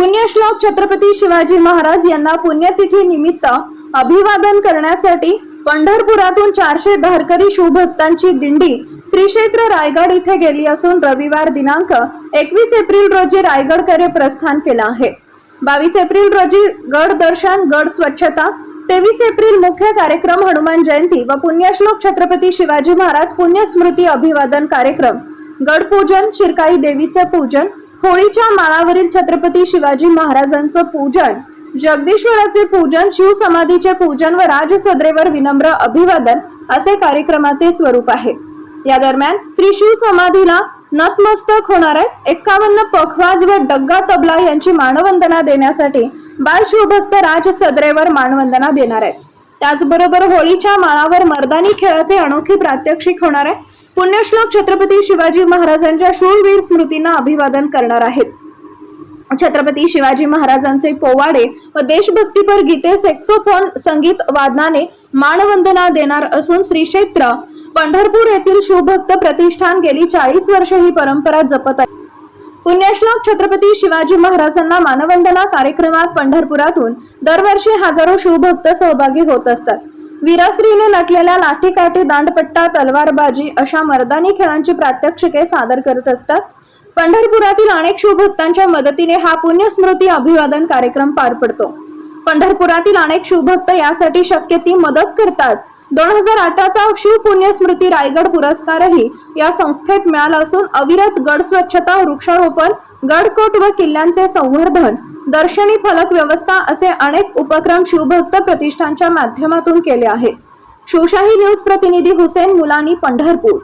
पुण्यश्लोक छत्रपती शिवाजी महाराज यांना पुण्यतिथी निमित्त अभिवादन करण्यासाठी पंढरपुरातून चारशे धारकरी शिवभक्तांची दिंडी श्री क्षेत्र रायगड इथे गेली असून रविवार दिनांक एकवीस एप्रिल रोजी रायगडकडे प्रस्थान केलं आहे. बावीस एप्रिल रोजी गड दर्शन गड स्वच्छता तेवीस एप्रिल मुख्य कार्यक्रम हनुमान जयंती व पुण्यश्लोक छत्रपती शिवाजी महाराज पुण्यस्मृती अभिवादन कार्यक्रम गडपूजन शिरकाई देवीचे पूजन होळीच्या माळावरील छत्रपती शिवाजी महाराजांचं पूजन जगदीश्वराचे पूजन शिवसमाधीचे पूजन व राजसद्रेवर विनम्र अभिवादन असे कार्यक्रमाचे स्वरूप आहे. या दरम्यान श्री शिव समाधीला नतमस्तक होणार आहे एक्कावन्न पखवाज व डग्गा तबला यांची मानवंदना देण्यासाठी बाल शिवभक्त राज सदरेवर मानवंदना देणार आहेत. त्याचबरोबर होळीच्या माळावर मर्दानी खेळाचे अनोखे प्रात्यक्षिक होणार आहे. पुण्यश्लोक छत्रपती शिवाजी महाराजांच्या शूरवीर स्मृतींना अभिवादन करणार आहेत. छत्रपती शिवाजी महाराजांचे पोवाडे व देशभक्तीपर गीते सेक्सोफोन संगीत वादनाने मानवंदना देणार असून श्री क्षेत्र पंढरपूर येथील शिवभक्त प्रतिष्ठान गेली चाळीस वर्ष ही परंपरा जपत आहे. पुण्यश्लोक छत्रपती शिवाजी महाराजांना मानवंदना कार्यक्रमात पंढरपुरातून दरवर्षी हजारो शिवभक्त सहभागी होत असतात. वीरश्रीने नटलेल्या लाठीकाठी दांडपट्टा तलवारबाजी अशा मर्दानी खेळांची प्रात्यक्षिके सादर करत असतात. पंढरपुरातील अनेक शिवभक्तांच्या मदतीने हा पुण्यस्मृती अभिवादन कार्यक्रम पार पडतो. पंढरपुरातील अनेक शिवभक्त यासाठी शक्य ती मदत करतात. दोन हजार अठराचा शिव पुण्यस्मृती रायगड पुरस्कारही या संस्थेत मिळाला असून अविरत गड स्वच्छता वृक्षारोपण गडकोट व किल्ल्यांचे संवर्धन दर्शनी फलक व्यवस्था असे अनेक उपक्रम शिवभक्त प्रतिष्ठानच्या माध्यमातून केले आहेत. शिवशाही न्यूज प्रतिनिधी हुसेन मुलानी पंढरपूर.